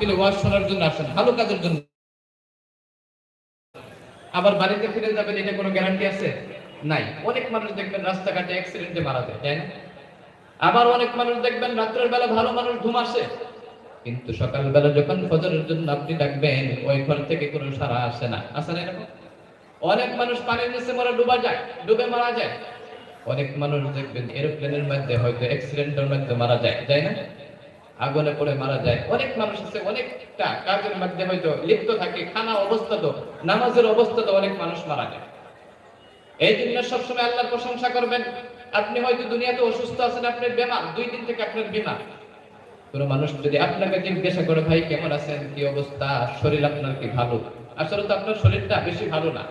তিনি ওয়াজ শোনার জন্য আসেন ভালো কাজের জন্য। আবার বাড়িতে ফিরে যাবেন, এটা কোনো গ্যারান্টি আছে? নাই। অনেক মানুষ দেখবেন রাস্তাঘাটে অ্যাক্সিডেন্টে মারা যায়, তাই না? আবার অনেক মানুষ দেখবেন রাত্রের বেলা ভালো মানুষ ঘুম আসে। কিন্তু সকালবেলা যখন ফজরের জন্য আপনি ডাকবেন, ওই ঘর থেকে কোনো সারা আসে না। আসে না এরকম? অনেক মানুষ পানির নিচে মরা ডুবা যায়, ডুবে মারা যায়। অনেক মানুষ দেখবেন এরোপ্লেনের মধ্যে হয়তো অ্যাক্সিডেন্টের মধ্যে মারা যায়, তাই না? আগুনে পড়ে মারা যায়। অনেক মানুষ আছে, অনেকটা কাজের মধ্যে হয়তো লিপ্ত থাকে, খানা অবস্থা তো, নামাজের অবস্থা তো অনেক মানুষ মারা যায়। এই জন্য সবসময় আল্লাহর প্রশংসা করবেন। আপনি হয়তো দুনিয়াতে অসুস্থ আছেন, আপনার বেমার, দুই দিন থেকে আপনার বিমার। কোন মানুষ যদি আপনাকে জিজ্ঞাসা করে, ভাই, কেমন আছেন? কি অবস্থা? শরীর আপনার কি ভালো? আসলে তো আপনার শরীরটা বেশি ভালো না।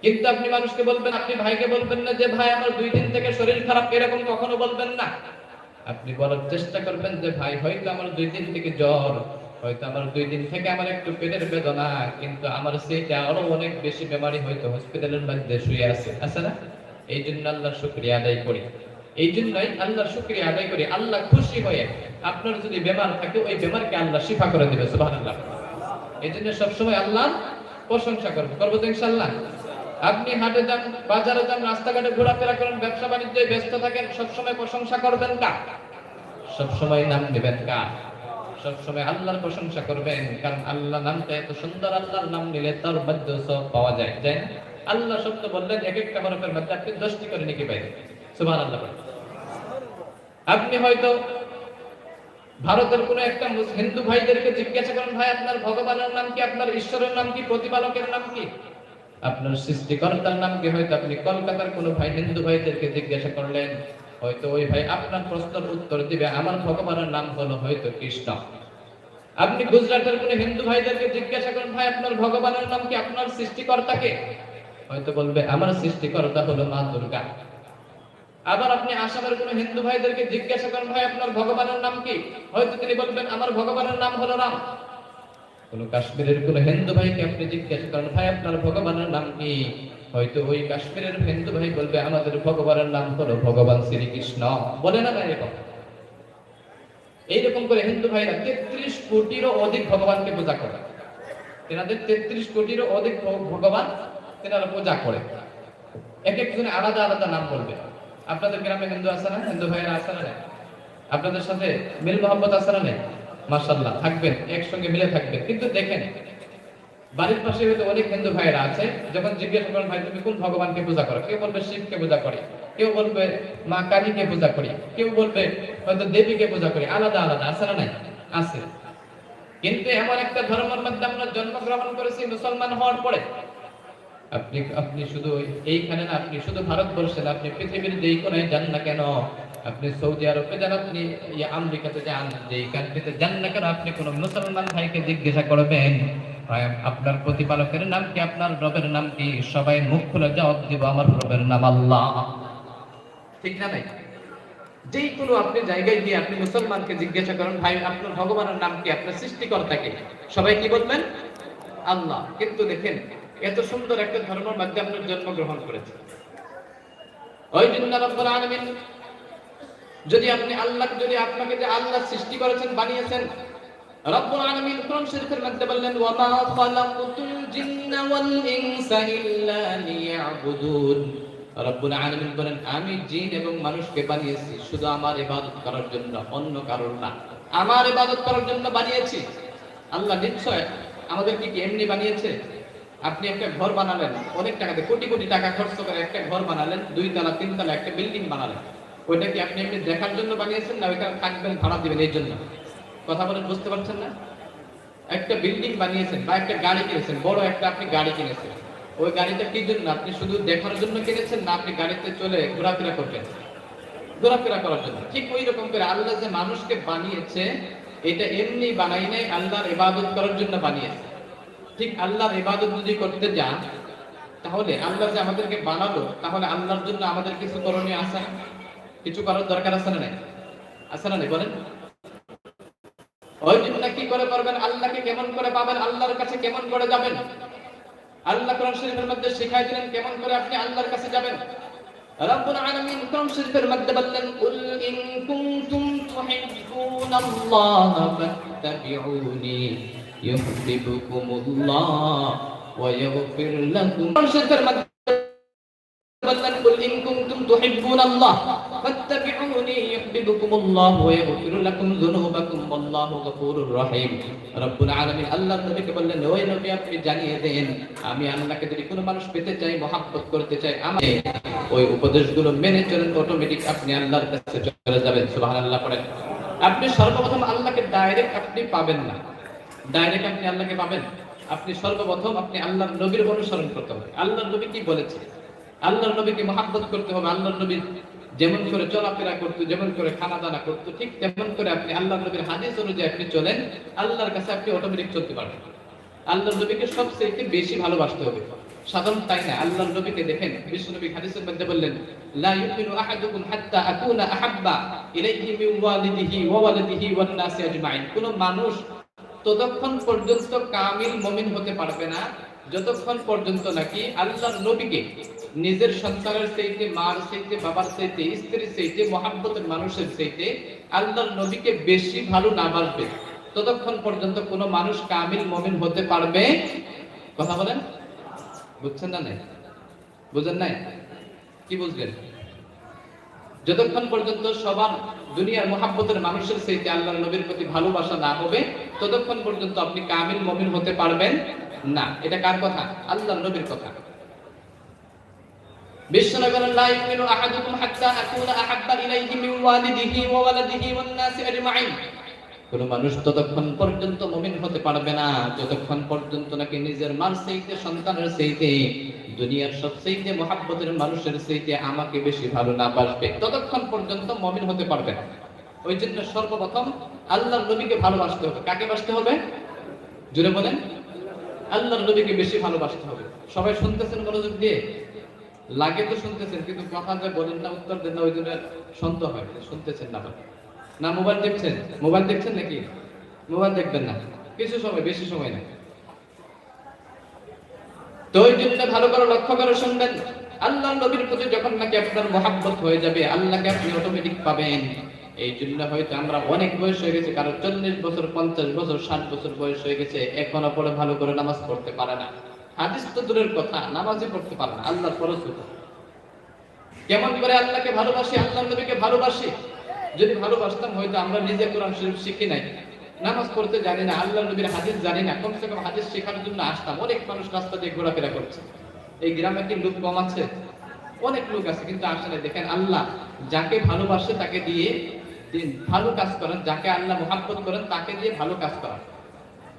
কিন্তু আপনি মানুষকে বলবেন, আপনি ভাইকে বলবেন না যে, ভাই, আমার দুই দিন থেকে শরীর খারাপ, এরকম কখনো বলবেন না। আপনি বলার চেষ্টা করবেন যে, ভাই, হয়তো আমার দুই দিন থেকে জ্বর, হয়তো আমার দুই দিন থেকে আমার একটু পেটের বেদনা, কিন্তু আমার সেইটা আরও অনেক বেশি বেমারি হয়তো হসপিটালের মধ্যে শুয়ে আছে। আছে না? এই জন্য আল্লাহর শুক্রিয়া আদায় করি। এই জন্যই আল্লাহর শুক্রিয়া আদায় করি। আল্লাহ খুশি হয়ে আপনার যদি বেমার থাকে, ওই বেমারকে আল্লাহ শিফা করে দিবে, সুবহানাল্লাহ। এই জন্য সবসময় আল্লাহ প্রশংসা করব। করব তো ইনশাল্লাহ আপনি হাটে যান, বাজারে যান, রাস্তাঘাটে ঘোরাফেরা করেন, ব্যবসা বাণিজ্যে ব্যস্ত থাকেন, সবসময় প্রশংসা করবেন কা সবসময় নাম নেবেন কা সবসময় আল্লাহর প্রশংসা করবেন, কারণ আল্লাহ নামটা এত সুন্দর, আল্লাহর নাম নিলে তার মধ্যে সব পাওয়া যায়, তাই না? আল্লাহ সত্য বললেন, এক একটা হরফের মধ্যে আপনি দশটি করে নাকি পাইবেন সুবহান আল্লাহ আপনি হয়তো ভারতের কোন একটা হিন্দু ভাইদেরকে জিজ্ঞাসা করেন, ভাই, আপনার ভগবানের নাম কি? আপনার ঈশ্বরের নাম কি? প্রতিপালকের নাম কি? আপনার সৃষ্টিকর্তার নাম কি হয়তো আপনি কলকাতার কোন ভাই, হিন্দু ভাইদেরকে জিজ্ঞাসা করলেন, হয়তো ওই ভাই আপনার প্রশ্নের উত্তর দিবে, আমার ভগবানের নাম হলো হয়তো কৃষ্ণ। আপনি গুজরাটের কোন হিন্দু ভাইদেরকে জিজ্ঞাসা করেন, ভাই, আপনার ভগবানের নাম কি আপনার সৃষ্টিকর্তাকে? হয়তো বলবে, আমার সৃষ্টিকর্তা হলো মা দুর্গা। আবার আপনি আসামের কোন হিন্দু ভাইদেরকে জিজ্ঞাসা করেন, ভাই, আপনার ভগবানের নাম কি? হয়তো তিনি বলবেন, আমার ভগবানের নাম হলো রাম। কোন কাশ্মীরের কোন হিন্দু ভাইকে আপনি জিজ্ঞাসা করেন, ভাই, আপনার ভগবানের নাম কি? হয়তো ওই কাশ্মীরের হিন্দু ভাই বলবে, আমাদের ভগবানের নাম হলো ভগবান শ্রীকৃষ্ণ। বলে না না এরকম? এইরকম করে হিন্দু ভাইরা তেত্রিশ কোটিরও অধিক ভগবানকে পূজা করে। তেনাদের তেত্রিশ কোটিরও অধিক ভগবান তেনারা পূজা করে। এক একজনে আলাদা আলাদা নাম বলবে। আপনাদের গ্রামে হিন্দু আছে না? হিন্দু ভাইয়েরা আছে না আপনাদের সাথে মিল মোহাম্মদ আছে না নেই মার্শাল্লাহ থাকবেন, একসঙ্গে মিলে থাকবেন। কিন্তু দেখেন, বাড়ির পাশে হয়তো অনেক হিন্দু ভাইয়েরা আছে, যখন জিজ্ঞেস করেন, ভাই, তুমি কোন ভগবানকে পূজা করো? কেউ বলবে শিবকে পূজা করি, কেউ বলবে মা কালীকে পূজা করি, কেউ বলবে হয়তো দেবীকে পূজা করি, আলাদা আলাদা, আছে না নাই? আছে। কিন্তু এমন একটা ধর্মের মধ্যে আমরা জন্মগ্রহণ করেছি মুসলমান হওয়ার পরে। আপনি আপনি শুধু এইখানে না, আপনি শুধু ভারতবর্ষে না, আপনি পৃথিবীর যেই কোনায় যান না কেন আপনি সৌদি আরবে যান আপনি আমেরিকাতে যান যেই কান্ট্রিতে যান না কেন আপনি কোন মুসলমান ভাইকে জিজ্ঞাসা করবেন ভাই, আপনার প্রতিপালকের নাম কি আপনার রবের নাম কি? সবাই মুখ খুলে জবাব দিব আমার রবের নাম আল্লাহ। ঠিক না নাই যেই কোনো আপনি জায়গায় গিয়ে আপনি মুসলমানকে জিজ্ঞাসা করেন ভাই আপনার ভগবানের নাম কি? আপনার সৃষ্টিকর্তাকে সবাই কি বলবেন? আল্লাহ। কিন্তু দেখেন এত সুন্দর একটা ধর্মের মাধ্যমে জন্মগ্রহণ করেছে। ওই জন্য রব্বুল আলামিন যদি আপনি আল্লাহ, যদি আপনাকে যে আল্লাহ সৃষ্টি করেছেন, বানিয়েছেন, রব্বুল আলামিন শরীফের মধ্যে বললেন ওয়া মা খালাকুতুল জিন্না ওয়াল ইনসা ইল্লা লিয়াবুদুন। রব্বুল আলামিন বলেন, আমি জিন এবং মানুষকে বানিয়েছি, শুধু আমার ইবাদত করার জন্য, অন্য না। আমার ইবাদত করার জন্য বানিয়েছি। আল্লাহ নিশ্চয় আমাদেরকে কি এমনি বানিয়েছে? আপনি একটা ঘর বানালেন, অনেক টাকাতে, কোটি কোটি টাকা খরচ করে একটা ঘর বানালেন, দুই তলা, তিন তলা, একটা বিল্ডিং বানালেন। ওইটা কি আপনি এমনি দেখার জন্য বানিয়েছেন না? ওইখানে থাকবেন ভাড়া দিবেন এই জন্য। কথা বলেন, বুঝতে পারছেন না? একটা বিল্ডিং বানিয়েছেন বা একটা গাড়ি কিনেছেন, বড় একটা আপনি গাড়ি কিনেছেন। ওই গাড়িটা কি জন্য? আপনি শুধু দেখার জন্য কিনেছেন না, আপনি গাড়িতে চলে ঘোরাফেরা করবেন? ঘোরাফেরা করার জন্য। ঠিক ওই রকম করে আল্লাহ যে মানুষকে বানিয়েছে, এটা এমনি বানাই নাই, আল্লাহর ইবাদত করার জন্য বানিয়েছে। ঠিক আল্লাহর ইবাদত যদি করতে যান, তাহলে আল্লাহ যে আমাদেরকে বানালো, তাহলে আল্লাহর জন্য আমাদের কিছু করণীয় আছে? না? কিছু করার দরকার আছে না নাই? আছে না নাই? বলেন। ওই জন্য কি করে করবেন? আল্লাহকে কেমন করে পাবেন? আল্লাহর কাছে কেমন করে যাবেন? আল্লাহ কোরআন শরীফের মধ্যে শিখাই দিলেন, কেমন করে আপনি আল্লাহর কাছে যাবেন? রব্বুল আলামিন কোরআন শরীফের মধ্যে বললেন কুল ইন কুনতুম তুহিব্বুনা আল্লাহ ফাত্তাবিউনি ইউহিব্বুকুমুল্লাহ ওয়া ইয়াগফির লাকুম। কোরআন শরীফের মধ্যে বললেন কুল ইন কুনতুম তুহিব্বুনা আল্লাহ ফাত্তাবিউনি আপনি সর্বপ্রথম আল্লাহকে ডাইরেক্ট আপনি পাবেন না। ডাইরেক্ট আপনি আল্লাহকে পাবেন। আপনি সর্বপ্রথম আপনি আল্লাহর নবীর অনুসরণ করতে হবে। আল্লাহর নবী কি বলেছে? আল্লাহর নবীকে মহাব্বত করতে হবে, আল্লাহর নবী যেমন করে চলাফেরা করতো, যেমন করে খানা দানা করতো, ঠিক তেমন করে আপনি আল্লাহর নবীর হাদিস অনুযায়ী আপনি চলেন, আল্লাহর কাছে আপনি অটোমেটিক চলতে পারবেন। আল্লাহর নবীকে সবচেয়ে বেশি ভালোবাসতে হবে। সাধারণ তাই না? আল্লাহর নবীকে দেখেন হাদিসের মধ্যে বললেন, লা ইউমিনু আহাদুকুম হাত্তা আকুনা আহাব্বা ইলাইহি মিন ওয়ালিদিহি ওয়া ওয়ান নাসি আজমাইন। কোন মানুষ ততক্ষণ পর্যন্ত কামিল মুমিন হতে পারবে না। যতক্ষণ পর্যন্ত নাকি আল্লাহর নবীকে নিজের সন্তানের চাইতে, মার চাইতে, বাবার চাইতে, স্ত্রীর চাইতে, মহাব্বতের মানুষের চাইতে আল্লাহর নবীকে বেশি ভালো না বাসবে ততক্ষণ পর্যন্ত কোনো মানুষ কামিল, মমিন হতে পারবে? কথা বলেন। বুঝছেন না নাই? বুঝেন নাই? কি বুঝলেন? যতক্ষণ পর্যন্ত সবার দুনিয়ার মহাব্বতের মানুষের চাইতে আল্লাহ নবীর প্রতি ভালোবাসা না হবে, ততক্ষণ পর্যন্ত আপনি কামিল, মমিন হতে পারবেন? না, এটা কার কথা? আল্লাহর নবীর কথা। মিন মানুষ ততক্ষণ পর্যন্ত হতে পারবে না, যতক্ষণ পর্যন্ত নাকি নিজের মার সেইতে সন্তানের সেইতে দুনিয়ার মহাব্বতের মানুষের সেইতে আমাকে বেশি ভালো না বাসবে, ততক্ষণ পর্যন্ত মুমিন হতে পারবে না। ওই জন্য সর্বপ্রথম আল্লাহর নবীকে ভালোবাসতে হবে। কাকে বাসতে হবে? জুড়ে বলেন। আল্লাহর নবীকে বেশি ভালোবাসতে হবে। সবাই শুনতেছেন মনোযোগ দিয়ে? লাগে তো শুনতেছেন, কিন্তু কথা যে বলেন না, উত্তর দেন না, ওই জন্য সন্দেহ হয়, শুনতেছেন না না, মোবাইল দেখছেন? মোবাইল দেখছেন নাকি? মোবাইল দেখবেন না। কিছু সময়, বেশি সময় না তো ওই জন্য ভালো করে লক্ষ্য করে শুনবেন। আল্লাহ নবীর প্রতি যখন নাকি আপনার মহাব্বত হয়ে যাবে, আল্লাহকে আপনি অটোমেটিক পাবেন। এই জন্য হয়তো আমরা অনেক বয়স হয়ে গেছে কারও চল্লিশ বছর, পঞ্চাশ বছর, ষাট বছর বয়স হয়ে গেছে, এখনও পরে ভালো করে নামাজ পড়তে পারে না। হাদিস তো দূরের কথা, নামাজই পড়তে পারে না, আল্লাহর ফরজ হতো কেমন করে আল্লাহকে ভালোবাসি আল্লাহ নবীকে ভালোবাসি? যদি ভালোবাসতাম, হয়তো আমরা নিজে কোরআন শরীফ শিখি নাই। নামাজ পড়তে জানি না আল্লাহ নবীর হাদিস জানি না, কমসে কম হাদিস শেখার জন্য আসতাম। অনেক মানুষ রাস্তা দিয়ে ঘোরাফেরা করছে। এই গ্রামে কি লোক কম আছে? অনেক লোক আছে, কিন্তু আসলে দেখেন আল্লাহ যাকে ভালোবাসে তাকে দিয়ে ভালো কাজ করেন, যাকে আল্লাহ মোহাব্বত করেন, তাকে দিয়ে ভালো কাজ করেন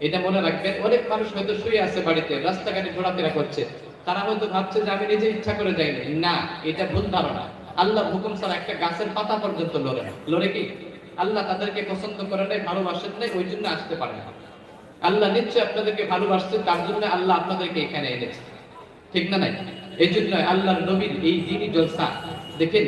এটা মনে রাখবেন, অনেক মানুষ হয়তো শুয়ে আছে বাড়িতে, রাস্তাঘাটে ঘোরাফেরা করছে। তারা হয়তো ভাবছে যে আমি নিজে ইচ্ছা করে যাইনি না, এটা ভুল ধারণা। আল্লাহ হুকুম ছাড়া একটা গাছের পাতা পর্যন্ত লড়ে না। লড়ে কি? আল্লাহ তাদেরকে পছন্দ করে নাই, ভালোবাসেন নাই, ওই জন্য আসতে পারে না। আল্লাহ নিশ্চয় আপনাদেরকে ভালোবাসছে, তার জন্য আল্লাহ আপনাদেরকে এখানে এনেছে। ঠিক না নাই? এই জন্য আল্লাহর নবীর এই দিনই জলসা। দেখেন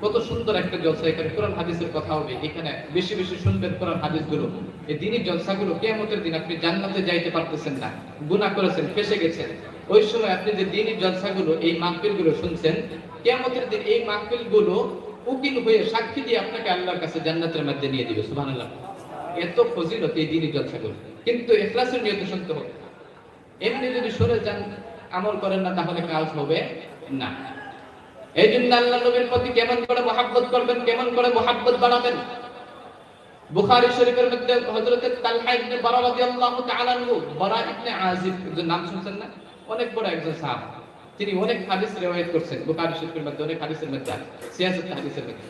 কত সুন্দর একটা জলসা। এখানে কোরআন হাদিসের কথা হবে। এখানে বেশি বেশি শুনবেন কোরআন হাদিসগুলো এই দিনই জলসাগুলো কেমতের দিন আপনি জান্নাতে যাইতে পারতেছেন না। গুনাহ করেছেন, ফেসে গেছেন। ওই সময় আপনি যে দিনই জলসাগুলো, এই মাহফিলগুলো শুনছেন কেমতের দিন এই মাহফিলগুলো উকিল হয়ে সাক্ষী দিয়ে আপনাকে আল্লাহর কাছে জান্নাতের মধ্যে নিয়ে দিবে। সুবহানাল্লাহ। এত ফজিলত এই দিনই জলসাগুলো। কিন্তু ইখলাসের নিয়তে শুনতে হবে। এমনি যদি সরে যান, আমল করেন না, তাহলে কাজ হবে না। এই জন্য আল্লাহ নবীর প্রতি কেমন করে মহাব্বত করবেন, কেমন করে মহাব্বত শরীফের মধ্যে তালহা ইবনে বারা রাদিয়াল্লাহু তাআলা আনহু, বারা ইবনে আজিব নাম শুনছেন না? অনেক বড় একজন সাহাবা। তিনি অনেক হাদিস রিওয়ায়াত করছেন শরীফের মধ্যে, অনেক হাদিসের মধ্যে, সিয়াসত হাদিসের মধ্যে।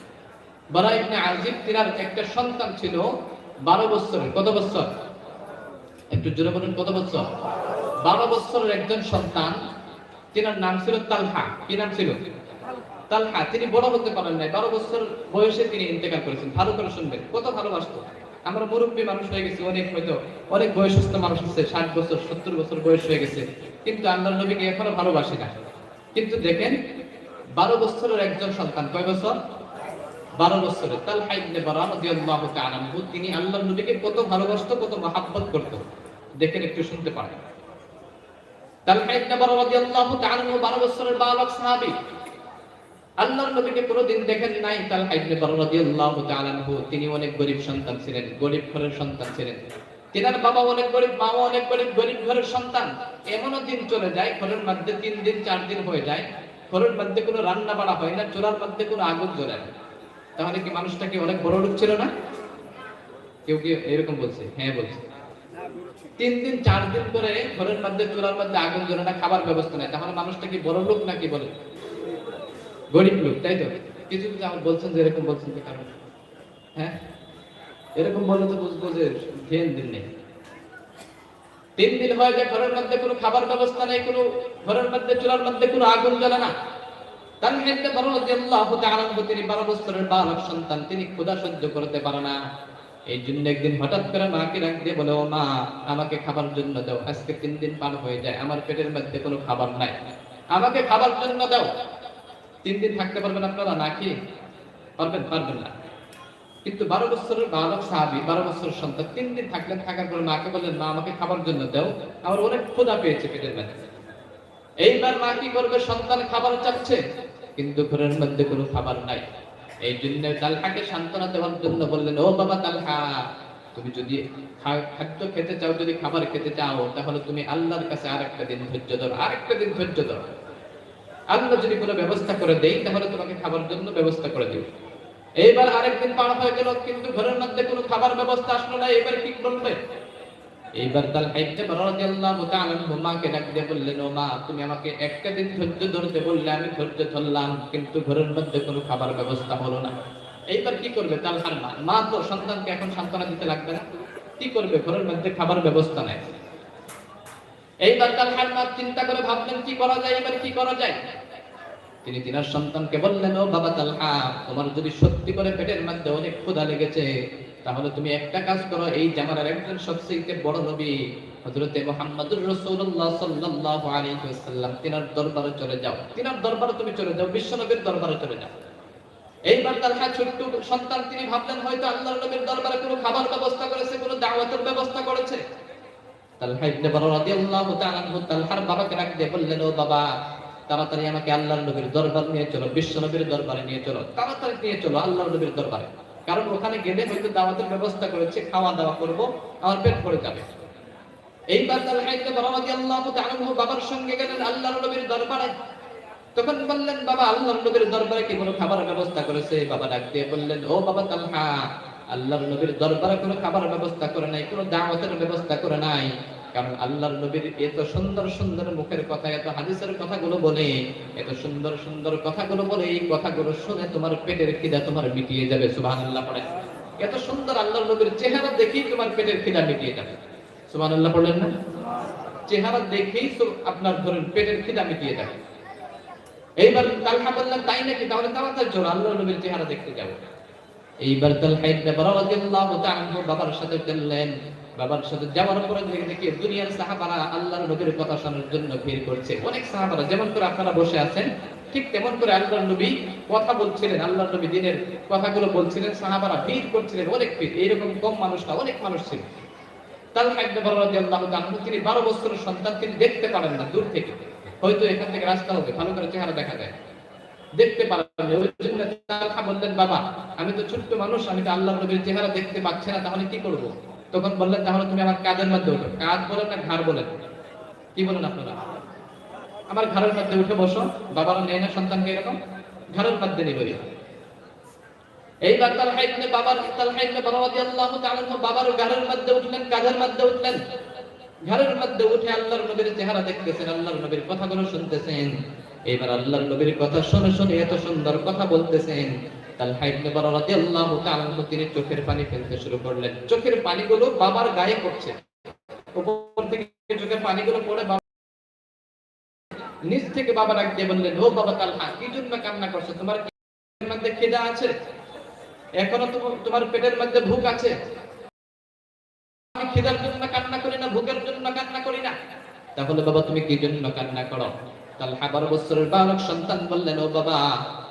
বারা ইবনে আজিব একটা সন্তান ছিল 12 বছরের কত বছর একটু জোরে বলুন, কত বছর 12 বছরের একজন সন্তান, তিনার নাম ছিল তালহা। কি নাম ছিল? তালহা, তিনি বড় হতে পারেন নাই। বারো বছর বয়সে তিনি ইন্তেকাল করেছেন। ভালো করে শুনবেন। কত ভালোবাসতো। আমরা মুরব্বী মানুষ হয়ে গেছি, অনেক হয়তো, অনেক বয়সস্থ মানুষ আছে, ষাট বছর, সত্তর বছর বয়স হয়ে গেছে। কিন্তু আল্লাহ নবীকে এখনও ভালোবাসি না। কিন্তু দেখেন, বারো বছরের একজন সন্তান, কয় বছর? বারো বছরে তালহা ইবনে বারা রাদিয়াল্লাহু তাআলা তিনি আল্লাহর নবীকে কত ভালোবাসতো, কত মহাব্বত করতো। দেখেন, একটু শুনতে পারেন। তালহা ইবনে বারা রাদিয়াল্লাহু তাআলা আনহু, বারো বছরের বালক সাহাবী। আল্লাহর নবীকে কোনোদিন দেখেন নাই, তার ইবনে বর রাদিয়াল্লাহু তাআলা তিনি অনেক গরিব সন্তান ছিলেন, গরিব ঘরের সন্তান ছিলেন। তিনার বাবা অনেক গরিব মা অনেক গরিব গরিব ঘরের সন্তান। এমনও দিন চলে যায়, ঘরের মধ্যে তিন দিন, চার দিন হয়ে যায়, ঘরের মধ্যে কোনো রান্না বাড়া হয় না, চোরার মধ্যে কোনো আগুন জ্বলে না। তাহলে কি মানুষটা কি অনেক বড় লোক ছিল না? কেউ কি এরকম বলছে? হ্যাঁ বলছে। তিন দিন, চার দিন করে ঘরের মধ্যে, চোরার মধ্যে আগুন জ্বলে না, খাবার ব্যবস্থা নেই। তাহলে মানুষটা কি বড় লোক নাকি বলে? গরিব লোক, তাই তো? কিছু কিছু আমার বলছেন যে এরকম বলছেন যে কারণ। হ্যাঁ? এরকম বললে তো বুঝব যে ধ্যান দিন নেই। তিন দিন হয় যে ঘরের মধ্যে কোনো খাবার ব্যবস্থা নেই, কোনো ঘরের মধ্যে, চুলার মধ্যে কোনো আগুন জ্বলে না। তার যে আল্লাহ তিনি বারো বছরের বালক সন্তান, তিনি ক্ষুধা সহ্য করতে পারে না। এই জন্য একদিন হঠাৎ করে মাকে ডাক দিয়ে বলে, ও মা, আমাকে খাবার জন্য দাও, আজকে তিন দিন পার হয়ে যায়, আমার পেটের মধ্যে কোনো খাবার নাই। আমাকে খাবার জন্য দাও। তিন দিন থাকতে পারবেন আপনারা? নাকি পারবেন পারবেন না। কিন্তু বারো বছরের বালক সাহাবি, বারো বছরের সন্তান, তিন দিন থাকলেন, থাকার পরে মাকে বললেন, মা, আমাকে খাবার জন্য দাও। আমার অনেক ক্ষুধা পেয়েছে পেটের মধ্যে। এইবার মা কি করবে? সন্তান খাবার চাচ্ছে। কিন্তু ঘরের মধ্যে কোনো খাবার নাই। এই জন্য তালহাকে সান্ত্বনা দেওয়ার জন্য বললেন, ও বাবা তালহা, তুমি যদি খাদ্য খেতে চাও, যদি খাবার খেতে চাও, তাহলে তুমি আল্লাহর কাছে আরেকটা দিন ধৈর্য ধরো, আরেকটা দিন ধৈর্য ধরো। আল্লাহ যদি কোনো ব্যবস্থা করে দেই, তাহলে তোমাকে খাবার জন্য ব্যবস্থা করে দিও এইবার আরেকদিন পার হয়ে গেল, কিন্তু ঘরের মধ্যে কোনো খাবার ব্যবস্থা আসলো না এবার কি করবে? এইবার তার হাইতে রাদিয়াল্লাহু তাআলা মাকে ডাক বললেন, ও মা, তুমি আমাকে একটা দিন ধৈর্য ধরতে বললে আমি ধৈর্য ধরলাম, কিন্তু ঘরের মধ্যে কোনো খাবার ব্যবস্থা হলো না। এইবার কি করবে তালহার মা? মা তো সন্তানকে এখন সান্ত্বনা দিতে লাগবে না। কি করবে? ঘরের মধ্যে খাবার ব্যবস্থা নাই। এইবার তালহার মা চিন্তা করে ভাবলেন, কি করা যায়? এবার কি করা যায়? তিনি তিনার সন্তানকে বললেন, ও বাবা তালহা, তোমার যদি সত্যি করে পেটের মধ্যে অনেক ক্ষুধা লেগেছে, তাহলে তুমি একটা কাজ করো, এই জামানার একজন সবচেয়ে বড় নবী তিনার দরবারে চলে যাও। তিনার দরবারে তুমি চলে যাও বিশ্ব নবীর দরবারে চলে যাও। এইবার ছোট্ট সন্তান, তিনি ভাবলেন, হয়তো আল্লাহর নবীর দরবারে কোনো খাবার ব্যবস্থা করেছে, কোনো দাওয়াতের ব্যবস্থা করেছে? তালহা ইবনে বড় রাদিয়াল্লাহু তাআলা তালহার বাবাকে দিয়ে বললেন, ও বাবা তাড়াতাড়ি আমাকে আল্লাহর নবীর দরবার নিয়ে চলো, বিশ্ব নবীর দরবারে নিয়ে চলো, তাড়াতাড়ি নিয়ে চলো আল্লাহর নবীর দরবারে। কারণ ওখানে গেলে হয়তো দাওয়াতের ব্যবস্থা করেছে, খাওয়া দাওয়া করব, আমার পেট ভরে যাবে। এইবার বাবার সঙ্গে গেলেন আল্লাহর নবীর দরবারে। তখন বললেন, বাবা, আল্লাহর নবীর দরবারে কি কোনো খাবার ব্যবস্থা করেছে? বাবা ডাক দিয়ে বললেন, ও বাবা তালহা, আল্লাহর নবীর দরবারে কোনো খাবার ব্যবস্থা করে নাই, কোনো দাওয়াতের ব্যবস্থা করে নাই। কারণ আল্লাহর নবীর এত সুন্দর সুন্দর মুখের কথা, এত হাদিসের কথাগুলো বলে, এত সুন্দর সুন্দর কথাগুলো বলে, এই কথাগুলো শুনে তোমার পেটের খিদা তোমার মিটিয়ে যাবে, সুবহানাল্লাহ পড়ে এত সুন্দর আল্লাহর নবীর চেহারা দেখেই তোমার পেটের খিদা মিটিয়ে যাবে, সুবহানাল্লাহ পড়লেন না? চেহারা দেখেই তো আপনার ধরেন পেটের খিদা মিটিয়ে যাবে। এইবার তালহা বললেন, তাই নাকি? তাহলে তাড়াতাড়ি চলো আল্লাহ নবীর চেহারা দেখতে যাব। এইবার তালহা ইবনে বড় তাআলা বাবার সাথে চললেন বাবার সাথে যাওয়ার পরে দেখে দেখি দুনিয়ার সাহাবারা আল্লাহর নবীর কথা শোনার জন্য ভিড় করছে। অনেক সাহাবারা যেমন করে আপনারা বসে আছেন, ঠিক তেমন করে আল্লাহর নবী কথা বলছিলেন, আল্লাহর নবী দিনের কথাগুলো বলছিলেন, সাহাবারা ভিড় করছিলেন, অনেক ভিড়। এইরকম কম মানুষ না অনেক মানুষ ছিল। তিনি 12 বছরের সন্তান, তিনি দেখতে পারেন না দূর থেকে। হয়তো এখান থেকে রাস্তা হবে, ভালো করে চেহারা দেখা যায়। দেখতে পারেন বললেন, বাবা, আমি তো ছোট্ট মানুষ, আমি তো আল্লাহ নবীর চেহারা দেখতে পাচ্ছি না, তাহলে কি করব? তখন বললেন, তাহলে তুমি আমার কাঁধের মধ্যে উঠো। কাঁধ বলেন না, ঘাড় বলেন। কি বলেন আপনারা? আমার ঘাড়ের মধ্যে উঠে বসো, বাবারা নেয় না সন্তানকে এরকম? ঘাড়ের মধ্যে নিয়ে এইবার বাবার বাবার ঘাড়ের মধ্যে উঠলেন কাঁধের মধ্যে উঠলেন। ঘরের মধ্যে উঠে আল্লাহর নবীর চেহারা দেখতেছেন, আল্লাহর নবীর কথাগুলো শুনতেছেন। এবার আল্লাহর নবীর কথা শুনে শুনে এত সুন্দর কথা বলতেছেন। তিনি চোখের পানি ফেলতে শুরু করলেন। চোখের পানিগুলো বাবার গায়ে পড়ছে। উপর থেকে চোখের পানিগুলো পড়ে থেকে বাবা বললেন, ও বাবা কি জন্য কান্না করছ? তোমার মধ্যে আছে? এখনও তোমার পেটের মধ্যে ভুক আছে। আমি খিদার জন্য কান্না করি না, ভুকের জন্য কান্না করি না। তাহলে বাবা তুমি কি জন্য কান্না করো? তাহলে বারো বছরের বালক সন্তান বললেন, ও বাবা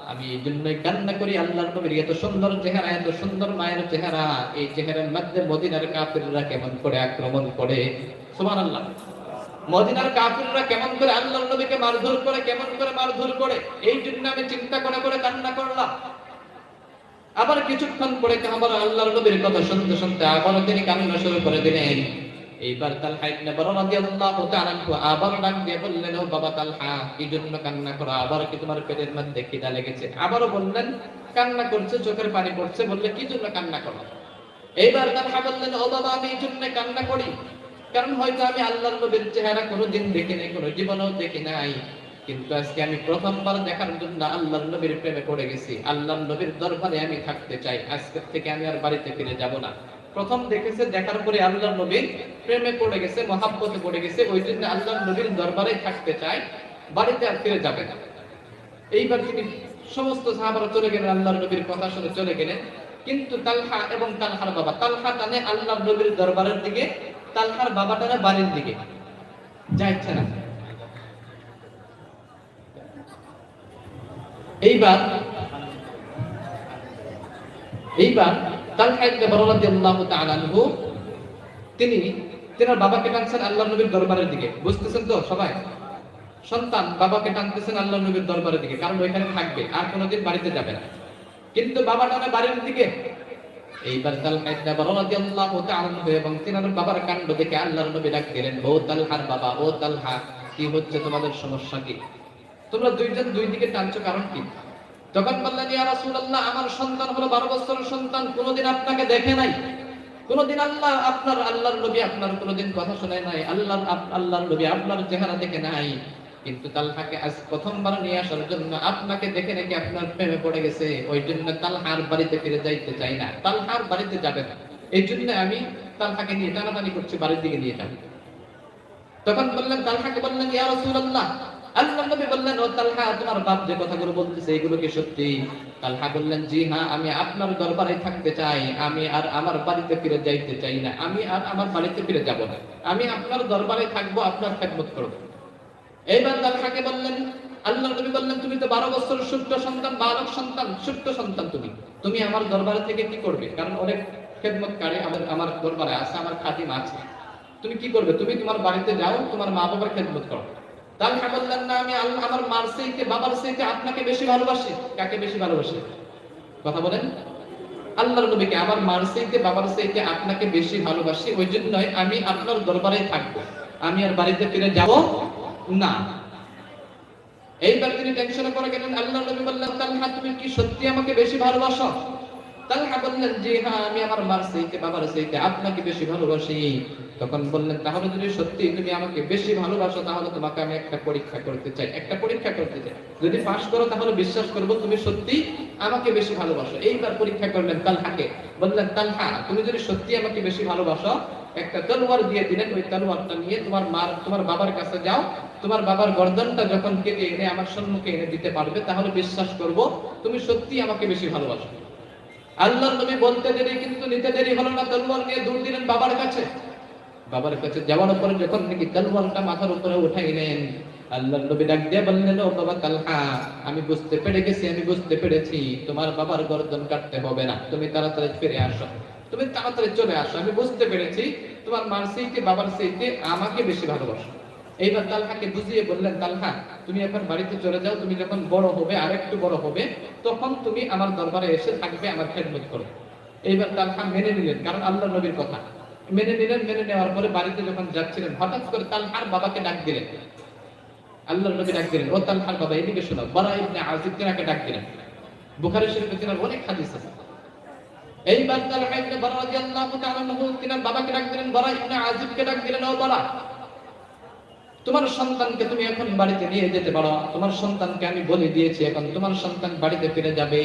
আমি এই জন্যই কান্না করি আল্লাহর নবীর এত সুন্দর চেহারা, এত সুন্দর মায়ের চেহারা। এই চেহারার মধ্যে মদিনার কাফিররা কেমন করে আক্রমণ করে? সুবহানাল্লাহ। মদিনার কাফিররা কেমন করে আল্লাহর নবীকে মারধর করে, কেমন করে মারধর করে? এই জন্য আমি চিন্তা করে করে কান্না করলাম। আবার কিছুক্ষণ পরে আবার আল্লাহর নবীর কথা শুনতে শুনতে আবার তিনি কান্না শুরু করে দিলেন। এইবার তালহা ইবনে রাদিয়াল্লাহু তাআলা আবার ডাক দিয়ে বললেন, ও বাবা তালহা জন্য কান্না করো? আবার কি তোমার পেটের মধ্যে লেগেছে? আবারও বললেন, কান্না করছে, চোখের পানি পড়ছে। বললে, কি জন্য কান্না করো? এইবার তালহা বললেন, ও বাবা, আমি এই জন্য কান্না করি। কারণ হয়তো আমি আল্লাহর নবীর চেহারা কোনোদিন দেখি নাই, কোনো জীবনেও দেখি নাই। কিন্তু আজকে আমি প্রথমবার দেখার জন্য আল্লাহর নবীর প্রেমে পড়ে গেছি। আল্লাহর নবীর দরবারে আমি থাকতে চাই। আজকের থেকে আমি আর বাড়িতে ফিরে যাব না। প্রথম দেখেছে দেখার পরে আল্লাহর নবীর প্রেমে পড়ে গেছে, মহাব্বতে পড়ে গেছে, ওই জন্য আল্লাহর নবীর দরবারে থাকতে চায়, বাড়িতে আর ফিরে যাবে না। এইবার তিনি সমস্ত সাহাবারা চলে গেলেন, আল্লাহর নবীর কথা শুনে চলে গেলেন। কিন্তু তালহা এবং তালহার বাবা, তালহা টানে আল্লাহ নবীর দরবারের দিকে, তালহার বাবা টানে বাড়ির দিকে। যাচ্ছে না। এইবার এইবার ইবনে বড় রাদিয়াল্লাহু তাআলা আনহু, তিনি তেনার বাবাকে টানছেন আল্লাহর নবীর দরবারের দিকে। বুঝতেছেন তো সবাই? সন্তান বাবাকে টানতেছেন আল্লাহ নবীর দরবারের দিকে, কারণ ওইখানে থাকবে, আর কোনোদিন বাড়িতে যাবে না। কিন্তু বাবা টানে বাড়ির দিকে। এইবার তালহা ইবনে বড় রাদিয়াল্লাহু তাআলা আনহু এবং তিনার বাবার কাণ্ড দেখে আল্লাহর নবী ডাক দিলেন, ও তালহার বাবা, ও তালহা, কি হচ্ছে, তোমাদের সমস্যা কি? তোমরা দুইজন দুই দিকে টানছো কারণ কি? তখন বললেন, ইয়া রাসূলুল্লাহ, আমার সন্তান হলো 12 বছরের সন্তান, কোনোদিন আপনাকে দেখে নাই? কোনোদিন আল্লাহ আপনার, আল্লাহর নবী আপনার কোনোদিন কথা শোনে নাই? আল্লাহ আল্লাহর নবী আপনার চেহারা দেখে নাই। কিন্তু তালহাকে আজ প্রথমবার নিয়ে আসার জন্য আপনাকে দেখে নাকি আপনার প্রেমে পড়ে গেছে। ওই জন্য তালহার বাড়িতে ফিরে যাইতে চাই না। তালহার বাড়িতে যাবে না। এই জন্য আমি তালহাকে নিয়ে টানাটানি করছি, বাড়ির দিকে নিয়ে যাব। তখন বললেন, তালহাকে বললেন, ইয়া রাসূলুল্লাহ আল্লাহ নবী বললেন, ও তালহা, তোমার বাপ যে কথাগুলো বলতেছে, এগুলো কি সত্যি? তালহা বললেন, জি হ্যাঁ আমি আপনার দরবারে থাকতে চাই। আমি আর আমার বাড়িতে ফিরে যাইতে চাই না। আমি আর আমার বাড়িতে ফিরে যাব না। আমি আপনার দরবারে আপনার খেদমত করব। এইবার তালহাকে বললেন, আল্লাহ নবী বললেন, তুমি তো বারো বছর সুপ্ত সন্তান, বালক সন্তান, সুপ্ত সন্তান তুমি। তুমি আমার দরবারে থেকে কি করবে? কারণ অনেক খেদমতকারী আমার আমার দরবারে আছে, আমার খাদিম আছে। তুমি কি করবে? তুমি তোমার বাড়িতে যাও, তোমার মা বাবার খেদমত করো। আমি আমার মার বাবার আপনাকে বেশি কাকে বেশি কথা বলেন। আল্লাহর নবীকে, আমার মার বাবার আপনাকে বেশি ভালোবাসি। ওই জন্যই আমি আপনার দরবারে থাকব। আমি আর বাড়িতে ফিরে যাব না। এইবার তিনি টেনশনে পড়ে গেলেন আল্লাহ নবী বললেন, তালহা, তুমি কি সত্যি আমাকে বেশি ভালোবাসো? তালহা বললেন যে হ্যাঁ আমি আমার মার চাইতে বাবার চাইতে আপনাকে বেশি ভালোবাসি। তখন বললেন, তাহলে যদি সত্যি তুমি আমাকে বেশি ভালোবাসো, তাহলে তোমাকে আমি একটা পরীক্ষা করতে চাই। একটা পরীক্ষা করতে চাই। যদি পাশ করো, তাহলে বিশ্বাস করব তুমি সত্যি আমাকে বেশি ভালোবাসো। এইবার পরীক্ষা করলেন তালহাকে। বললেন, তালহা, তুমি যদি সত্যি আমাকে বেশি ভালোবাসো, একটা তলোয়ার দিয়ে দিলেন, ওই তলোয়ারটা নিয়ে তোমার মার তোমার বাবার কাছে যাও। তোমার বাবার গর্দনটা যখন কেটে এনে আমার সম্মুখে এনে দিতে পারবে, তাহলে বিশ্বাস করব তুমি সত্যি আমাকে বেশি ভালোবাসো। আল্লাহর নবী বলতে দেরি, কিন্তু নিতে দেরি হলো না। তলোয়ার নিয়ে দৌড় দিলেন বাবার কাছে। বাবার কাছে যাওয়ার পরে যখন নাকি তলোয়ারটা মাথার উপরে উঠাইলেন আল্লাহর নবী ডাক দিয়ে বললেন, ও বাবা আমি বুঝতে পেরে গেছি, আমি বুঝতে পেরেছি। তোমার বাবার গর্দন কাটতে হবে না। তুমি তাড়াতাড়ি ফিরে আসো। তুমি তাড়াতাড়ি চলে আসো। আমি বুঝতে পেরেছি, তোমার মার সেইতে বাবার সেইতে আমাকে বেশি ভালোবাসো। এইবার তালহাকে বুঝিয়ে বললেন, তালহা, তুমি এখন বাড়িতে চলে যাও। তুমি যখন বড় হবে আর একটু বড় হবে, তখন তুমি আমার দরবারে এসে থাকবে, আমার খেদমত করো এইবার তালহা মেনে নিলেন, কারণ আল্লাহ নবীর কথা। মেনে নিলেন, মেনে নেওয়ার পরে বাড়িতে যখন যাচ্ছিলেন, হঠাৎ করে তালহার বাবাকে ডাক দিলেন। আল্লাহর নবী ডাক দিলেন, ও তালহার বাবা, এদিকে শোনো বড় ইবনে আজিব তিনাকে ডাক দিলেন? বুখারী শরীফে তিনার অনেক হাদিস আছে। এইবার তালহা ইবনে বড় রাদিয়াল্লাহু তাআলা আনহু তিনার বাবাকে ডাক দিলেন বড় ইবনে আজিবকে ডাক দিলেন, ও বড় তোমার সন্তানকে তুমি এখন বাড়িতে নিয়ে যেতে পারো, তোমার সন্তানকে আমি বলে দিয়েছি, এখন তোমার সন্তান বাড়িতে ফিরে যাবে।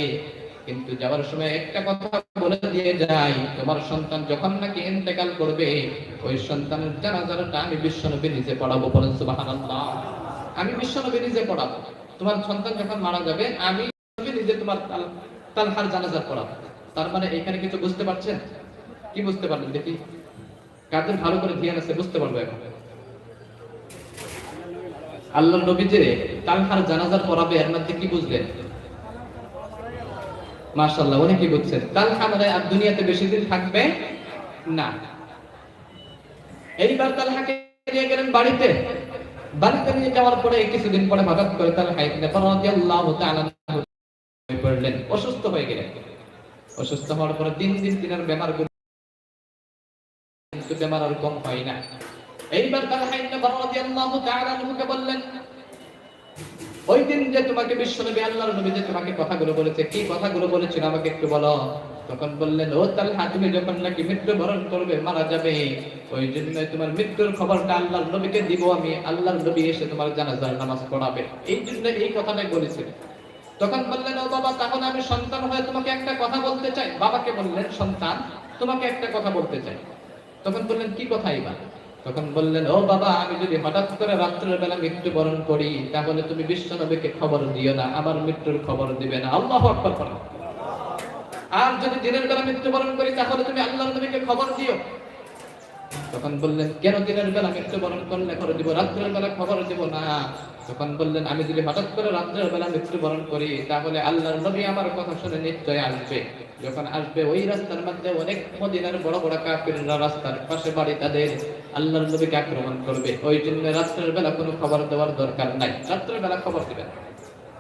কিন্তু যাওয়ার সময় একটা কথা বলে দিয়ে যাই তোমার সন্তান যখন নাকি ইন্তেকাল করবে, ওই সন্তানের জানাজারটা আমি বিশ্বনবী নিজে পড়াবো বলেন, সুবহানাল্লাহ। আমি বিশ্বনবী নিজে পড়াবো। তোমার সন্তান যখন মারা যাবে, আমি নিজে তোমার তাল- তালহার জানাজা পড়াবো। তার মানে এখানে কিছু বুঝতে পারছেন? কি বুঝতে পারলেন দেখি? কাদের ভালো করে ধ্যান আছে বুঝতে পারব এখন? আল্লাহ নবী যে তালহার জানাজার পড়াবে, এর মধ্যে কি বুঝলেন? মাশাআল্লাহ উনি কি বুঝছেন তালহা মানে আর দুনিয়াতে বেশি দিন থাকবে না। এইবার তালহাকে নিয়ে গেলেন বাড়িতে। বাড়িতে নিয়ে যাওয়ার পরে কিছুদিন পরে হঠাৎ করে তার হাইতে রাদিয়াল্লাহু হয়ে পড়লেন, অসুস্থ হয়ে গেলেন। অসুস্থ হওয়ার পরে তিন দিন দিনের বেমার কিন্তু বেমার আর কম হয় না। এইবার তাআলা আনহুকে বললেন ওই দিন যে তোমাকে বিশ্বনবী আল্লাহর নবী যে তোমাকে কথাগুলো বলেছে, কি কথাগুলো বলেছিল আমাকে একটু বলো। তখন বললেন, ও তালহা, তুমি যখন নাকি মৃত্যু মৃত্যুবরণ করবে, মারা যাবে। ওই জন্য তোমার মৃত্যুর খবরটা আল্লাহর নবীকে দিব আমি। আল্লাহর নবী এসে তোমার জানাজার নামাজ পড়াবে। এই জন্য এই কথাটাই বলেছিল। তখন বললেন, ও বাবা তখন আমি সন্তান হয়ে তোমাকে একটা কথা বলতে চাই। বাবাকে বললেন, সন্তান, তোমাকে একটা কথা বলতে চাই। তখন বললেন, কি কথা এবার? তখন বললেন, ও বাবা, আমি যদি হঠাৎ করে রাত্রের বেলা মৃত্যুবরণ করি, তাহলে তুমি বিশ্ব নবীকে খবর দিও না, আমার মৃত্যুর খবর দিবে না। আল্লাহ আর যদি দিনের বেলা মৃত্যুবরণ করি, তাহলে তুমি আল্লাহর নবীকে খবর দিও। তখন বললেন, কেন দিনের বেলা মৃত্যুবরণ করলে খবর দিব? রাত্রের বেলা খবর দিব না। তখন বললেন, আমি যদি হঠাৎ করে রাত্রের বেলা মৃত্যুবরণ করি, তাহলে আল্লাহর নবী আমার কথা শুনে নিশ্চয় আসবে। যখন আসবে, ওই রাস্তার মধ্যে অনেক মদিনার বড় বড় কাফিররা রাস্তার পাশে বাড়ি তাদের আল্লাহর নবীকে আক্রমণ করবে। ওই জন্য রাত্রের বেলা কোনো খবর দেওয়ার দরকার নাই। রাত্রের বেলা খবর দিবেন।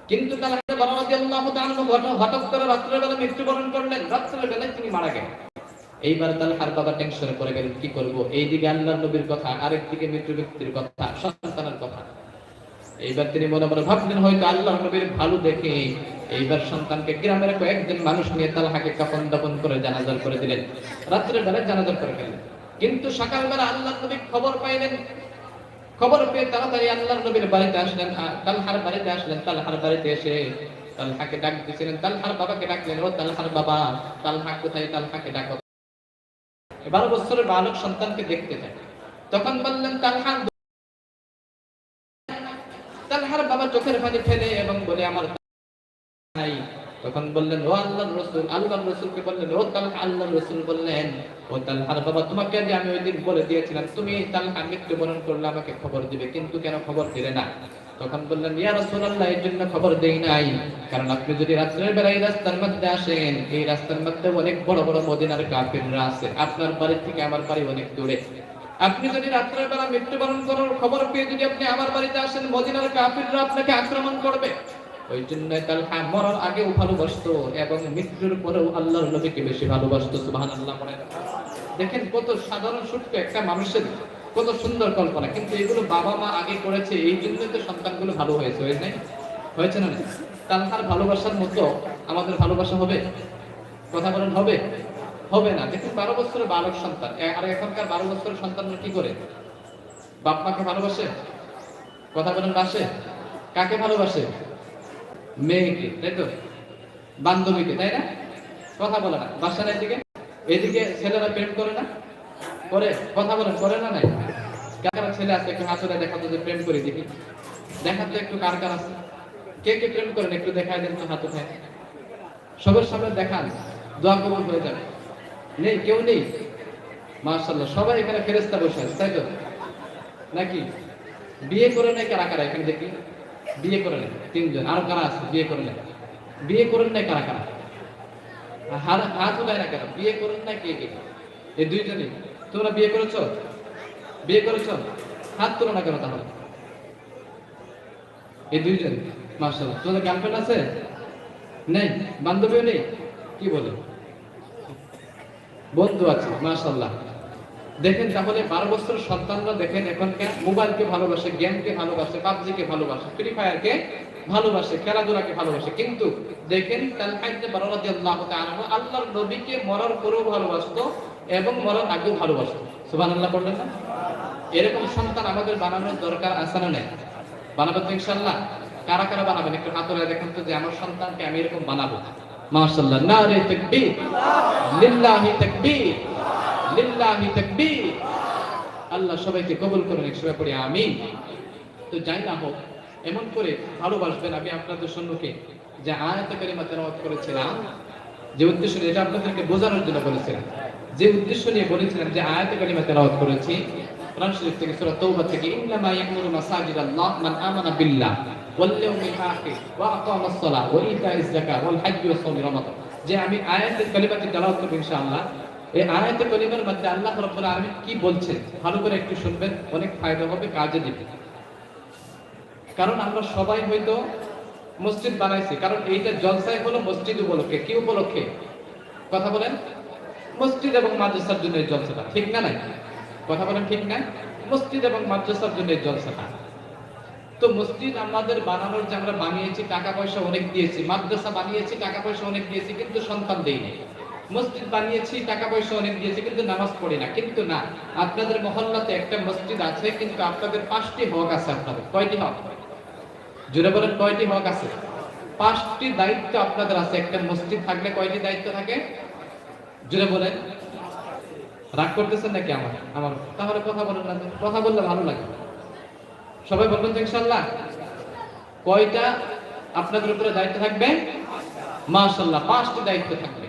কিন্তু হঠাৎ করে রাত্রের বেলা মৃত্যুবরণ করলেন। রাত্রের বেলায় তিনি মারা গেলেন। এইবার বাবা গেলেন, কি করব? এইদিকে আল্লাহর নবীর কথা আরেক দিকে মৃত্যু ব্যক্তির কথা, সন্তানের কথা। এইবার তিনি মনে মনে ভাবলেন, হয়তো আল্লাহর নবীর ভালো দেখে এইবার সন্তানকে গ্রামের কয়েকজন মানুষ নিয়ে তালহাকে কাফন দাপন করে জানাজার করে দিলেন। রাত্রের বেলায় জানাজার করে ফেললেন। কিন্তু সকালবেলা আল্লাহর নবী খবর পাইলেন। খবর পেয়ে তাড়াতাড়ি আল্লাহর নবীর বাড়িতে আসলেন। তালহার বাড়িতে আসলেন। তালহার বাড়িতে এসে তালহাকে ডাক দিয়েছিলেন। তালহার বাবাকে ডাকলেন, ও তালহার বাবা, তালহা কোথায়? তালহাকে ডাকো। বারো বছরের বালক সন্তানকে দেখতে চায়। তখন বললেন, তালহা তালহার বাবা চোখের পানি ফেলে এবং বলে, আমার নাই। তখন বললেন, ও আল্লাহর রসুল, আল্লাহর রসুলকে বললেন, ও তালহা, আল্লাহর রসুল বললেন, ও তালহার বাবা, তোমাকে যে আমি ওই দিন বলে দিয়েছিলাম, তুমি তালহা মৃত্যুবরণ করলে আমাকে খবর দিবে, কিন্তু কেন খবর দিলে না? তখন বললেন, ইয়া এর জন্য খবর দেই নাই, কারণ আপনি যদি রাত্রের রাস্তার মধ্যে আসেন, এই রাস্তার মধ্যে অনেক বড় বড় মদিনার কাফিররা আছে, আপনার বাড়ি থেকে আমার বাড়ি অনেক দূরে। আপনি যদি রাত্রের বেলা মৃত্যুবরণ করার খবর পেয়ে যদি আপনি আমার বাড়িতে আসেন, মদিনার কাফিররা আপনাকে আক্রমণ করবে। ওই জন্য তালহা মরার আগেও ভালোবাসতো এবং মৃত্যুর পরেও আল্লাহর নবীকে বেশি ভালোবাসতো, সুবহানাল্লাহ পড়ে দেখেন কত সাধারণ ছোট্ট একটা মানুষের, কত সুন্দর কল্পনা, কিন্তু এগুলো বাবা মা আগে করেছে, এই জন্যই তো সন্তানগুলো ভালো হয়েছে হয়েছে নাই? হয়েছে না ভালোবাসার মতো আমাদের ভালোবাসা হবে? কথা বলেন, হবে? হবে না। দেখুন, বারো বছরের বালক সন্তান। আর এখনকার বারো বছরের সন্তানরা কি করে? বাপ মাকে ভালোবাসে? কথা বলেন, বাসে? কাকে ভালোবাসে? মেয়েকে, তাই তো? বান্ধবীকে, তাই না? কথা বলে না। বাসার এদিকে? এদিকে ছেলেরা প্রেম করে না? করে? কথা বলে করে না নাই? কার ছেলে আছে? একটু হাসলে দেখাতো যে প্রেম করে দেখি। দেখাতো একটু কার কার আছে? কে কে প্রেম করেন? একটু দেখায় দেন তো হাত উঠায়। সবার সামনে দেখান, দোয়া কবুল হয়ে যাবে। নেই, কেউ নেই। মার্শাল্লাহ সবাই এখানে ফেরেস্তা বসে আছে, তাই তো? নাকি? বিয়ে করে নেই কারা কারা এখানে দেখি? বিয়ে করে নেই তিনজন। আর কারা আছে? বিয়ে করে নেই বিয়ে করেন নাই কারা কারা? হাত হাত না কেন বিয়ে করেন না কে কে? এই দুইজনই। তোমরা বিয়ে করেছ? বিয়ে করেছ? হাত তোলো না কেন তাহলে? এই দুইজন মার্শাল্লাহ তোমাদের গার্লফ্রেন্ড আছে? নেই? বান্ধবীও নেই? কি বলো? বন্ধু আছে মাশাল্লাহ দেখেন তাহলে বারো বছরের সন্তানরা দেখেন এখনকার মোবাইলকে ভালোবাসে, গেমকে ভালোবাসে, পাবজিকে ভালোবাসে ফ্রি ফায়ারকে ভালোবাসে, খেলাধুলাকে ভালোবাসে। কিন্তু দেখেন আল্লাহ আল্লাহর নবীকে মরার পরেও ভালোবাসতো এবং মরার আগেও ভালোবাসতো। সুবহানাল্লাহ বললেন না? এরকম সন্তান আমাদের বানানোর দরকার আছে না নেই? বানাবেন তো ইনশাআল্লাহ। কারা কারা বানাবেন? একটু হাত দেখেন তো যে আমার সন্তানকে আমি এরকম বানাবো। মাশাআল্লাহ। নারে তাকবীর। লিল্লাহি তাকবীর। লিল্লাহি তাকবীর। আল্লাহ সবাইকে কবুল করুন সবাই পড়ি আমিন। তো যাই না হোক, এমন করে ভালোবাসবেন আমি আপনাদের সম্মুখে যে আয়াত কারিমা তেলাওয়াত করেছিলাম, যে উদ্দেশ্য নিয়ে, এটা আপনাদেরকে বোঝানোর জন্য বলেছিলাম। যে উদ্দেশ্য নিয়ে বলেছিলাম যে আয়াত কারিমা তেলাওয়াত করেছি, কোরআন শরীফ থেকে, সূরা থেকে ইয়ামুরু মাসাজিদ আল্লাহ মান আমানা বিল্লাহ আখির ওয়া আকামা আস-সালাহ ওয়া যাকাত ওয়াল ওয়া সাওম রমাদান। যে আমি আয়াতের কালিমাটি তেলাওয়াত করব ইনশাআল্লাহ এই আয়াতের কালিমার মধ্যে আল্লাহ রাব্বুল আলামিন কি বলছেন? ভালো করে একটু শুনবেন, অনেক ফায়দা হবে, কাজে দিবে। কারণ আমরা সবাই হয়তো মসজিদ বানাইছি, কারণ এইটা জলসায় হলো মসজিদ উপলক্ষে। কি উপলক্ষে? কথা বলেন। মসজিদ এবং মাদ্রাসার জন্য এই জলসাটা, ঠিক না নাই? কথা বলেন, ঠিক না? মসজিদ এবং মাদ্রাসার জন্য এই জলসাটা। তো মসজিদ আমাদের বানানোর যে আমরা বানিয়েছি, টাকা পয়সা অনেক দিয়েছি। মাদ্রাসা বানিয়েছি, টাকা পয়সা অনেক দিয়েছি, কিন্তু সন্তান দেইনি মসজিদ বানিয়েছি, টাকা পয়সা অনেক দিয়েছি, কিন্তু নামাজ পড়ি না। কিন্তু না, আপনাদের মহল্লাতে একটা মসজিদ আছে, কিন্তু আপনাদের পাঁচটি হক আছে আপনাদের। কয়টি হক? জুড়ে বলেন, কয়টি হক আছে? পাঁচটি দায়িত্ব আপনাদের আছে। একটা মসজিদ থাকলে কয়টি দায়িত্ব থাকে? জুড়ে বলেন। রাগ করতেছেন নাকি আমার? আমার তাহলে কথা বলেন না কথা বললে ভালো লাগে। সবাই বলবেন তো ইনশাল্লাহ কয়টা আপনাদের উপরে দায়িত্ব থাকবে? মাশাল্লাহ পাঁচটি দায়িত্ব থাকবে।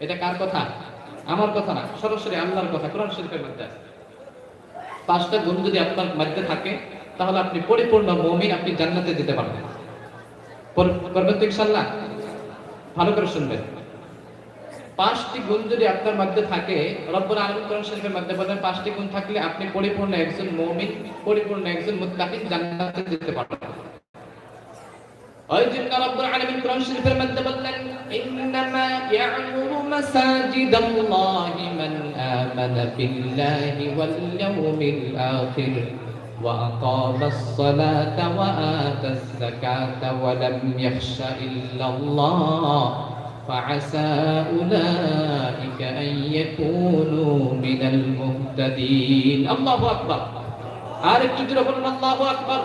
এটা কার কথা? আমার কথা না, সরাসরি আল্লাহর কথা, কোরআন শরীফের মধ্যে আছে। পাঁচটা গুণ যদি আপনার মধ্যে থাকে, তাহলে আপনি পরিপূর্ণ মুমিন আপনি জান্নাতে যেতে পারবেন। করবেন তো ইনশাল্লাহ ভালো করে শুনবেন। পাঁচটি গুণ যদি আপনার মধ্যে থাকে, রব্বুল আলামিন কোরআন শরীফের মধ্যে বলেন, পাঁচটি গুণ থাকলে আপনি পরিপূর্ণ একজন মুমিন, পরিপূর্ণ একজন মুত্তাকি জান্নাতে যেতে পারবেন। ওই জন্য রব্বুল আলামিন কোরআন শরীফের মধ্যে বললেন ইন্নামা ইয়া'মুরু মাসাজিদাল্লাহি মান আমানা বিল্লাহি ওয়াল ইয়াউমিল আখির وأقام الصلاة وآتى الزكاة ولم يخش إلا الله فعسى أولئك أن يكونوا من المهتدين الله أكبر আরেক জুজুরে বলুন, আল্লাহু আকবার।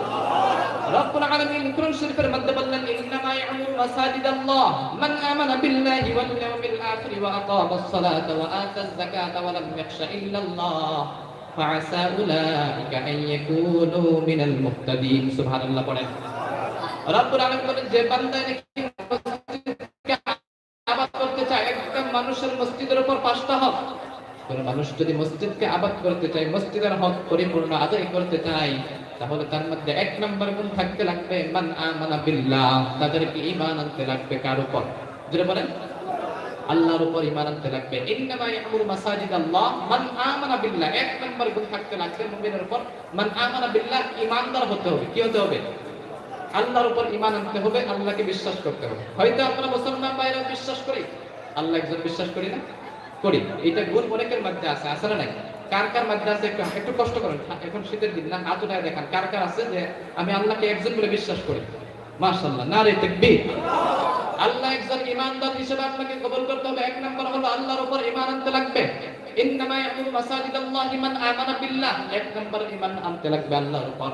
রব্বুল আলামিন কোরআন শরীফের মধ্যে বললেন, ইন্নামা ইয়ামুরু মাসাজিদাল্লাহ। মান আমানা বিল্লাহি ওয়াল ইয়াউমিল আখির ওয়া আকামাস সালাতা ওয়া আতাজ যাকাতা ওয়া লাম ইয়াখশা ইল্লাল্লাহ। ফাআসা উলাইকা আন ইয়াকুনু মিনাল মুহতাদিন। সুবহানাল্লাহ পড়েন। রব্বুল আলামিন বলেন, যে বান্দা নাকি আবাদ করতে চায়, একটা মানুষের মসজিদের উপর পাঁচটা হক। কোন মানুষ যদি মসজিদকে আবাদ করতে চায়, মসজিদের হক পরিপূর্ণ আদায় করতে চায়, তাহলে তার মধ্যে এক নম্বর গুণ থাকতে লাগবে, মান আমানা বিল্লাহ। তাদেরকে ঈমান আনতে লাগবে কার উপর? যেটা বলেন। আল্লাহর উপর ঈমান আনতে লাগবে। ইন্নামা ইয়ামুরু মাসাজিদ আল্লাহ, মান আমানা বিল্লাহ। এক নম্বর গুণ থাকতে লাগবে মুমিনের উপর। মান আমানা বিল্লাহ, ঈমানদার হতে হবে। কি হতে হবে? আল্লাহর উপর ইমান আনতে হবে, আল্লাহকে বিশ্বাস করতে হবে। হয়তো আমরা মুসলমান বাইরে বিশ্বাস করি। আল্লাহ একজন বিশ্বাস করি না। করি এটা গুণ অনেকের মধ্যে আছে না নাই? কার কার মধ্যে আছে একটু একটু কষ্ট করেন। এখন শীতের দিন, না, হাত উঠায় দেখান, কার কার আছে যে আমি আল্লাহকে একজন বলে বিশ্বাস করি? মাশাআল্লাহ আল্লাহ একজন ইমানদার হিসেবে আপনাকে কবুল করতে হবে। এক নম্বর হলো আল্লাহর উপর ঈমান আনতে লাগবে। ইন্নামা মান আমানা বিল্লাহ। এক নম্বর আনতে লাগবে আল্লাহর উপর।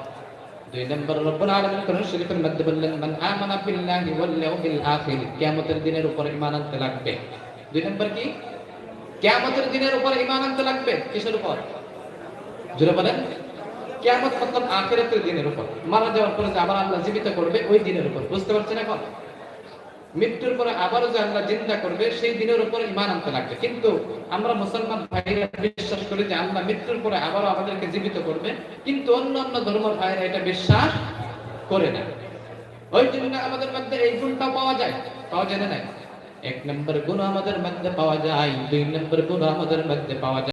দুই নম্বর রব্বুল আলামিন কোরআন শরীফের মধ্যে বললেন, মান আমানা বিল্লাহি ওয়াল ইয়াউমিল আখির কিয়ামতের দিনের উপর ঈমান আনতে লাগবে। দুই নম্বর কি? কিয়ামতের দিনের উপর ঈমান আনতে লাগবে? কিসের উপর? জোরে বলেন। কিয়ামত মতলব আখিরাতের দিনের উপর। মারা যাওয়ার পরে যে আবার আল্লাহ জীবিত করবে, ওই দিনের উপর। বুঝতে পারছেন এখন? মৃত্যুর পরে আবারও যে আল্লাহ জিন্দা করবে, সেই দিনের উপর ইমান আনতে লাগবে। কিন্তু আমরা মুসলমান ভাইরা বিশ্বাস করি যে আল্লাহ মৃত্যুর পরে আবারও আমাদেরকে জীবিত করবে, কিন্তু অন্য অন্য ধর্ম ভাইরা এটা বিশ্বাস করে না। ওই জন্য আমাদের মধ্যে এই গুণটা পাওয়া যায়। পাওয়া যায় না এক নম্বর গুণ আমাদের মধ্যে পাওয়া যায় দুই নম্বর গুণ আমাদের মধ্যে পাওয়া যায়।